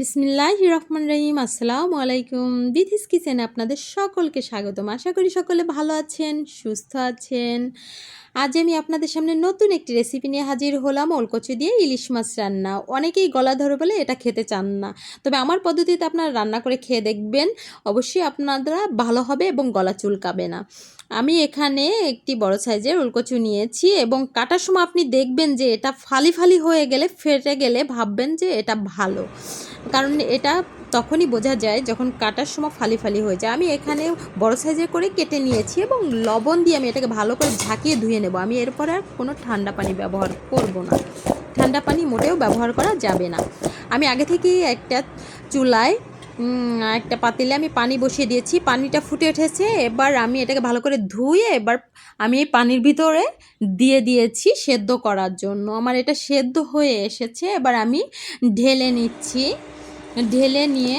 বিসমিল্লাহ রহমান রহিম আসসালামু আলাইকুম বিথিস কিচেনে আপনাদের সকলকে স্বাগতম। আশা করি সকলে ভালো আছেন, সুস্থ আছেন। আজ আমি আপনাদের সামনে নতুন একটি রেসিপি নিয়ে হাজির হলাম। ওলকচু দিয়ে ইলিশ মাছ রান্না। অনেকেই গলা ধরে বলে এটা খেতে চান না। তবে আমার পদ্ধতিতে আপনারা রান্না করে খেয়ে দেখবেন। অবশ্যই আপনারা ভালো হবে এবং গলা চুলকাবে না। আমি এখানে একটি বড় সাইজের উলকচু নিয়েছি এবং কাটার সময় আপনি দেখবেন যে এটা ফালি ফালি হয়ে গেলে, ফেটে গেলে ভাববেন যে এটা ভালো। কারণ এটা তখনই বোঝা যায় যখন কাটার সময় ফালি ফালি হয়ে যায়। আমি এখানে বড় সাইজের করে কেটে নিয়েছি এবং লবণ দিয়ে আমি এটাকে ভালো করে ঝাঁকিয়ে ধুয়ে নেব। আমি এরপর আর কোনো ঠান্ডা পানি ব্যবহার করব না। ঠান্ডা পানি মোটেও ব্যবহার করা যাবে না। আমি আগে থেকেই একটা চুলায় একটা পাতিলে আমি পানি বসিয়ে দিয়েছি। পানিটা ফুটে উঠেছে। এবার আমি এটাকে ভালো করে ধুয়ে এবার আমি পানির ভিতরে দিয়ে দিয়েছি সেদ্ধ করার জন্য। আমার এটা সেদ্ধ হয়ে এসেছে। এবার আমি ঢেলে নিচ্ছি। ঢেলে নিয়ে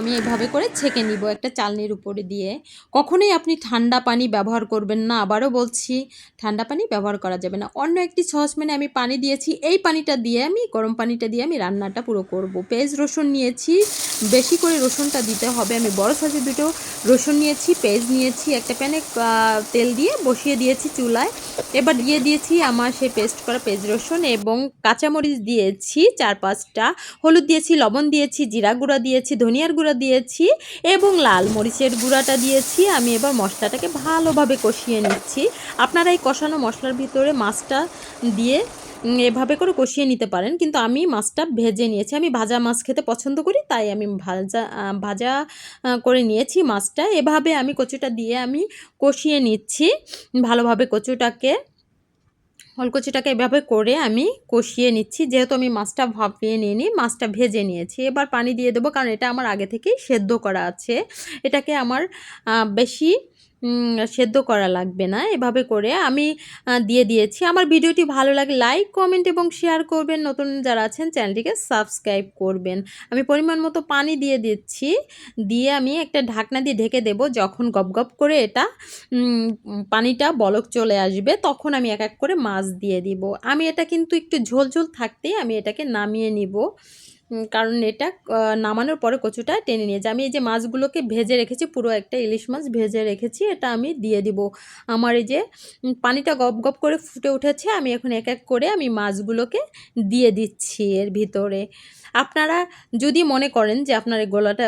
আমি এভাবে করে ছেঁকে নিব একটা চালনির উপরে দিয়ে। কখনোই আপনি ঠান্ডা পানি ব্যবহার করবেন না। আবারও বলছি, ঠান্ডা পানি ব্যবহার করা যাবে না। অন্য একটি সসম্যানে আমি পানি দিয়েছি, এই পানিটা দিয়ে আমি, গরম পানিটা দিয়ে আমি রান্নাটা পুরো করব। পেঁয়াজ রসুন নিয়েছি, বেশি করে রসুনটা দিতে হবে। আমি বড় সাইজের দুটো রসুন নিয়েছি, পেঁয়াজ নিয়েছি, একটা প্যানে তেল দিয়ে বসিয়ে দিয়েছি চুলায়। এবার দিয়ে দিয়েছি আমার সেই পেস্ট করা পেঁয়াজ রসুন এবং কাঁচামরিচ দিয়েছি চার পাঁচটা। হলুদ দিয়েছি, লবণ দিয়েছি, জিরা গুঁড়া দিয়েছি, ধনিয়ার গুঁড়া দিয়েছি এবং লাল মরিচের গুঁড়াটা দিয়েছি। আমি এবার মশলাটাকে ভালোভাবে কষিয়ে নিচ্ছি। আপনারা এই কষানো মশলার ভিতরে মাছটা দিয়ে এভাবে করে কষিয়ে নিতে পারেন। কিন্তু আমি মাছটা ভেজে নিয়েছি। আমি ভাজা মাছ খেতে পছন্দ করি, তাই আমি ভাজা ভাজা করে নিয়েছি মাছটা। এভাবে আমি কচুটা দিয়ে আমি কষিয়ে নিচ্ছি ভালোভাবে কচুটাকে। অলকচিটাকে এভাবে করে আমি কষিয়ে নিচ্ছি। যেহেতু আমি মাছটা ভাপিয়ে নিয়ে নিই মাছটা ভেজে নিয়েছি। এবার পানি দিয়ে দেবো, কারণ এটা আমার আগে থেকেই সেদ্ধ করা আছে। এটাকে আমার বেশি সেদ্ধ করা লাগবে না, এভাবে করে আমি দিয়ে দিয়েছি। আমার ভিডিওটি ভালো লাগে লাইক কমেন্ট এবং শেয়ার করবেন। নতুন যারা আছেন, চ্যানেলটিকে সাবস্ক্রাইব করবেন। আমি পরিমাণ মতো পানি দিয়ে দিচ্ছি। দিয়ে আমি একটা ঢাকনা দিয়ে ঢেকে দেব। যখন গপ গপ করে এটা পানিটা বলক চলে আসবে, তখন আমি এক এক করে মাছ দিয়ে দিব। আমি এটা কিন্তু একটু ঝোল ঝোল থাকতেই আমি এটাকে নামিয়ে নিব। কারণ এটা নামানোর পরে কচুটা টেনে নিয়ে আমি এই যে মাছগুলোকে ভেজে রেখেছি, পুরো একটা ইলিশ মাছ ভেজে রেখেছি, এটা আমি দিয়ে দিব। আমার এই যে পানিটা গপ গপ করে ফুটে উঠেছে, আমি এখন এক এক করে আমি মাছগুলোকে দিয়ে দিচ্ছি এর ভিতরে। আপনারা যদি মনে করেন যে আপনার এই গলাটা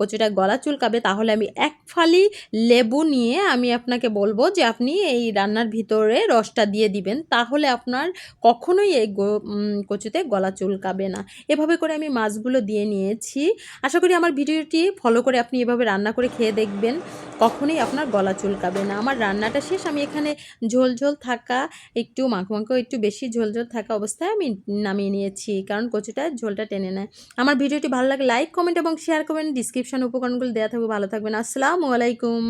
কচুটা গলা চুলকাবে, তাহলে আমি এক ফালি লেবু নিয়ে আমি আপনাকে বলব যে আপনি এই রান্নার ভিতরে রসটা দিয়ে দিবেন, তাহলে আপনার কখনোই এই কচুতে গলা চুলকাবে না। এভাবে করে আমি মাছগুলো দিয়ে নিয়েছি। আশা করি আমার ভিডিওটি ফলো করে আপনি এভাবে রান্না করে খেয়ে দেখবেন। কখনোই আপনার গলা চুলকাবে না। আমার রান্নাটা শেষ। আমি এখানে ঝোল ঝোল থাকা, একটু মাখো মাখো, একটু বেশি ঝোল ঝোল থাকা অবস্থায় আমি নামিয়ে নিয়েছি। কারণ কচুটা ঝোলটা টেনে নেয়। আমার ভিডিওটি ভালো লাগে লাইক কমেন্ট এবং শেয়ার করবেন। ডিসক্রিপশন উপকরণগুলো দেওয়া থাকবে। ভালো থাকবেন। আসসালামু আলাইকুম।